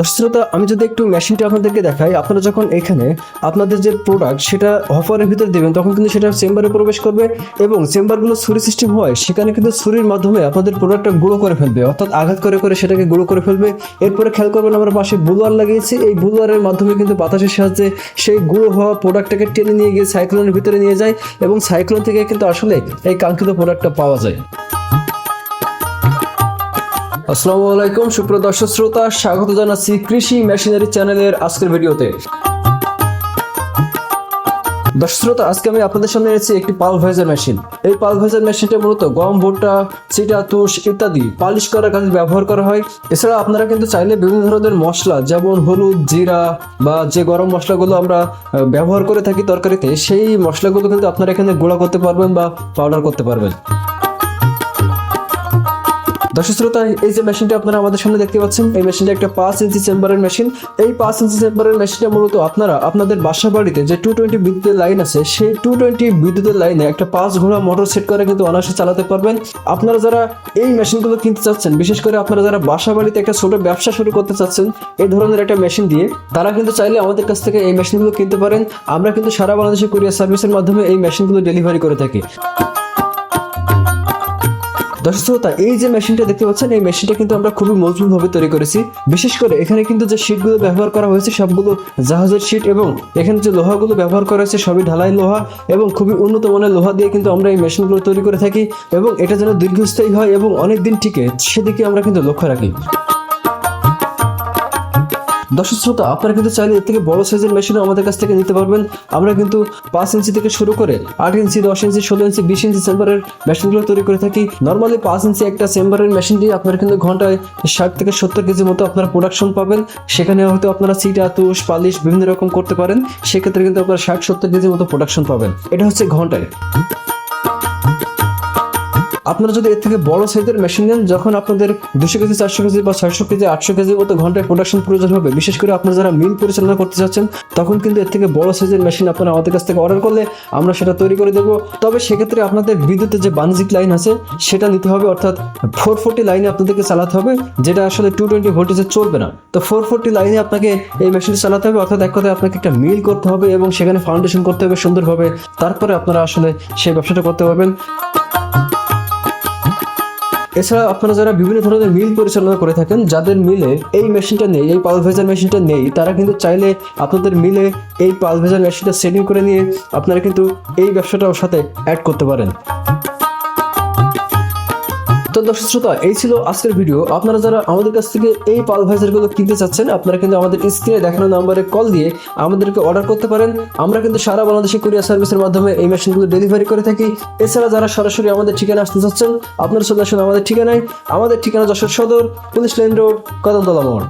দর্শকতা আমি যদি একটু মেশিনটা আপনাদেরকে দেখাই, আপনারা যখন এখানে আপনাদের যে প্রোডাক্ট সেটা অফারের ভিতরে দেবেন, তখন কিন্তু সেটা চেম্বারে প্রবেশ করবে এবং চেম্বারগুলো ছুরি সিস্টেম হয়, সেখানে কিন্তু ছুরির মাধ্যমে আপনাদের প্রোডাক্টটা গুঁড়ো করে ফেলবে, অর্থাৎ আঘাত করে করে সেটাকে গুঁড়ো করে ফেলবে। এরপরে খেয়াল করবেন আমরা পাশে বুলোয়ার লাগিয়েছি, এই বুলোয়ারের মাধ্যমে কিন্তু বাতাসের সাহায্যে সেই গুঁড়ো হওয়া প্রোডাক্টটাকে টেনে নিয়ে গিয়ে সাইক্লোনের ভিতরে নিয়ে যায় এবং সাইক্লোন থেকে কিন্তু আসলে এই কাঙ্ক্ষিত প্রোডাক্টটা পাওয়া যায়। আসসালামু আলাইকুম, সুপ্রিয় দর্শক শ্রোতা, স্বাগত জানাচ্ছি কৃষি মেশিনারি চ্যানেলের আজকের ভিডিওতে। দর্শক শ্রোতা, আজকে আমি আপনাদের সামনে এনেছি একটি পালভাইজার মেশিন। এই পালভাইজার মেশিনটা মূলত গম, ভুট্টা চিটা তুষ ইত্যাদি পালিশ করার কাজে ব্যবহার করা হয়। এছাড়া আপনারা কিন্তু চাইলে বিভিন্ন ধরনের মশলা, যেমন হলুদ, জিরা বা যে গরম মশলাগুলো আমরা ব্যবহার করে থাকি তরকারিতে, সেই মশলাগুলো কিন্তু আপনারা এখানে গুঁড়া করতে পারবেন বা পাউডার করতে পারবেন। দর্শক শ্রোতা, এই যে মেশিনটা আপনারা আমাদের সামনে দেখতে পাচ্ছেন, এই মেশিনটা একটা পাঁচ ইঞ্চি চেম্বারের মেশিন এই পাঁচ ইঞ্চি চেম্বারের মেশিনটা মূলত আপনারা, আপনাদের বাসা বাড়িতে যে টু টোয়েন্টি বিদ্যুতের লাইন আছে, সেই টু টোয়েন্টি বিদ্যুতের লাইনে একটা পাঁচ ঘোড়া মোটর সেট করে কিন্তু অনায়াসে চালাতে পারবেন। আপনারা যারা এই মেশিনগুলো কিনতে চাচ্ছেন, বিশেষ করে আপনারা যারা বাসা বাড়িতে একটা ছোট ব্যবসা শুরু করতে চাচ্ছেন, এই ধরনের একটা মেশিন দিয়ে, তারা কিন্তু চাইলে আমাদের কাছ থেকে এই মেশিনগুলো কিনতে পারেন। আমরা কিন্তু সারা বাংলাদেশে কুরিয়ার সার্ভিসের মাধ্যমে এই মেশিনগুলো ডেলিভারি করে থাকি। দর্শক শ্রোতা, এই যে মেশিনটা দেখতে পাচ্ছেন, এই মেশিনটা কিন্তু আমরা খুবই মজবুত ভাবে তৈরি করেছি। বিশেষ করে এখানে কিন্তু যে শীটগুলো ব্যবহার করা হয়েছে, সবগুলো জাহাজের শীট এবং এখানে যে লোহাগুলো ব্যবহার করা হয়েছে, সবই ঢালাই লোহা এবং খুবই উন্নত মানের লোহা দিয়ে কিন্তু আমরা এই মেশিনগুলো তৈরি করে থাকি এবং এটা যেন দীর্ঘস্থায়ী হয় এবং অনেক দিন টিকে, সেদিকে আমরা কিন্তু লক্ষ্য রাখি। দর্শক শ্রোতা, আপনারা কিন্তু চাইলে এর থেকে বড় সাইজের মেশিনও আমাদের কাছ থেকে নিতে পারবেন। আমরা কিন্তু পাঁচ ইঞ্চি থেকে শুরু করে আট ইঞ্চি দশ ইঞ্চি ষোলো ইঞ্চি বিশ ইঞ্চি চেম্বারের মেশিনগুলো তৈরি করে থাকি। নর্মালি পাঁচ ইঞ্চি একটা চেম্বারের মেশিন দিয়ে আপনারা কিন্তু ঘন্টায় ষাট থেকে সত্তর কেজি মতো আপনারা প্রোডাকশন পাবেন। সেখানে হয়তো আপনারা সিটা, তুষ, পালিশ বিভিন্ন রকম করতে পারেন। সেক্ষেত্রে কিন্তু আপনারা ষাট, সত্তর কেজি মতো প্রোডাকশন পাবেন। এটা হচ্ছে ঘন্টায়। আপনারা যদি এর থেকে বড় সাইজের মেশিন নেন, যখন আপনাদের দুশো কেজি, চারশো কেজি বা ছয়শো কেজি, আটশো কেজি মতো ঘন্টায় প্রোডাকশন প্রয়োজন হবে, বিশেষ করে আপনারা যারা মিল পরিচালনা করতে চাচ্ছেন, তখন কিন্তু এর থেকে বড় সাইজের মেশিন আপনারা আমাদের কাছ থেকে অর্ডার করলে আমরা সেটা তৈরি করে দেবো। তবে সেক্ষেত্রে আপনাদের বিদ্যুতের যে বাণিজ্যিক লাইন আছে, সেটা নিতে হবে, অর্থাৎ ফোর ফোরটি লাইনে আপনাদেরকে চালাতে হবে, যেটা আসলে টু টোয়েন্টি ভোল্টেজে চলবে না। তো ফোর ফোরটি লাইনে আপনাকে এই মেশিনটি চালাতে হবে, অর্থাৎ এক কথায় আপনাকে একটা মিল করতে হবে এবং সেখানে ফাউন্ডেশন করতে হবে সুন্দরভাবে। তারপরে আপনারা আসলে সেই ব্যবসাটা করতে পারবেন। এছাড়া আপনারা যারা বিভিন্ন ধরনের মিল পরিচালনা করে থাকেন, যাদের মিলে এই মেশিনটা নেই, এই পালভেজার মেশিনটা নেই, তারা কিন্তু চাইলে আপনাদের মিলে এই পালভেজার মেশিনটা সেটিং করে নিয়ে আপনারা কিন্তু এই ব্যবসাটাও সাথে অ্যাড করতে পারেন। তো দর্শক শ্রোতা, এই ছিল আজকের ভিডিও আপনারা যারা আমাদের কাছ থেকে এই পালভাইজারগুলো কিনতে চাচ্ছেন, আপনারা কিন্তু আমাদের স্ক্রিনে দেখানো নাম্বারে কল দিয়ে আমাদেরকে অর্ডার করতে পারেন। আমরা কিন্তু সারা বাংলাদেশে কুরিয়ার সার্ভিসের মাধ্যমে এই মেশিনগুলো ডেলিভারি করে থাকি। এছাড়া যারা সরাসরি আমাদের ঠিকানা আসতে চাচ্ছেন, আপনারা চলে আসুন আমাদের ঠিকানায়। আমাদের ঠিকানা যশোর সদর, পুলিশ লাইন রোড কদমতলা মোড়।